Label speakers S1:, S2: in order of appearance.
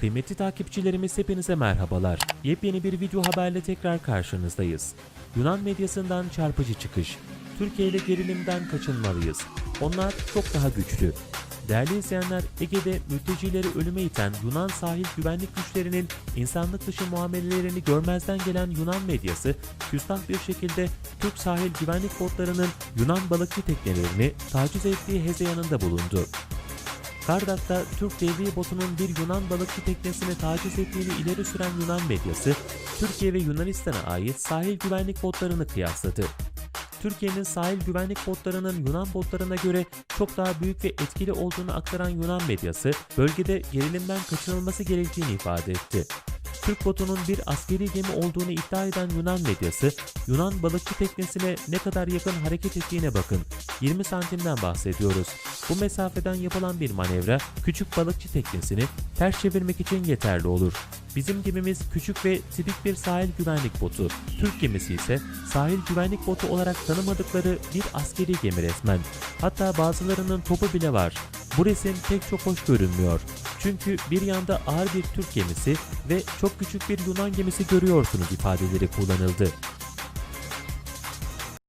S1: Kıymetli takipçilerimiz hepinize merhabalar. Yepyeni bir video haberle tekrar karşınızdayız. Yunan medyasından çarpıcı çıkış. Türkiye ile gerilimden kaçınmalıyız. Onlar çok daha güçlü. Değerli izleyenler, Ege'de mültecileri ölüme iten Yunan sahil güvenlik güçlerinin insanlık dışı muamelelerini görmezden gelen Yunan medyası, küstah bir şekilde Türk sahil güvenlik botlarının Yunan balıkçı teknelerini taciz ettiği hezeyanında bulundu. Kardak'ta Türk devriye botunun bir Yunan balıkçı teknesini taciz ettiğini ileri süren Yunan medyası, Türkiye ve Yunanistan'a ait sahil güvenlik botlarını kıyasladı. Türkiye'nin sahil güvenlik botlarının Yunan botlarına göre çok daha büyük ve etkili olduğunu aktaran Yunan medyası, bölgede gerilimden kaçınılması gerektiğini ifade etti. Türk botunun bir askeri gemi olduğunu iddia eden Yunan medyası, Yunan balıkçı teknesine ne kadar yakın hareket ettiğine bakın. 20 santimden bahsediyoruz. Bu mesafeden yapılan bir manevra küçük balıkçı teknesini ters çevirmek için yeterli olur. Bizim gemimiz küçük ve tipik bir sahil güvenlik botu. Türk gemisi ise sahil güvenlik botu olarak tanımadıkları bir askeri gemi resmen. Hatta bazılarının topu bile var. Bu resim pek çok hoş görünmüyor. Çünkü bir yanda ağır bir Türk gemisi ve çok küçük bir Yunan gemisi görüyorsunuz ifadeleri kullanıldı.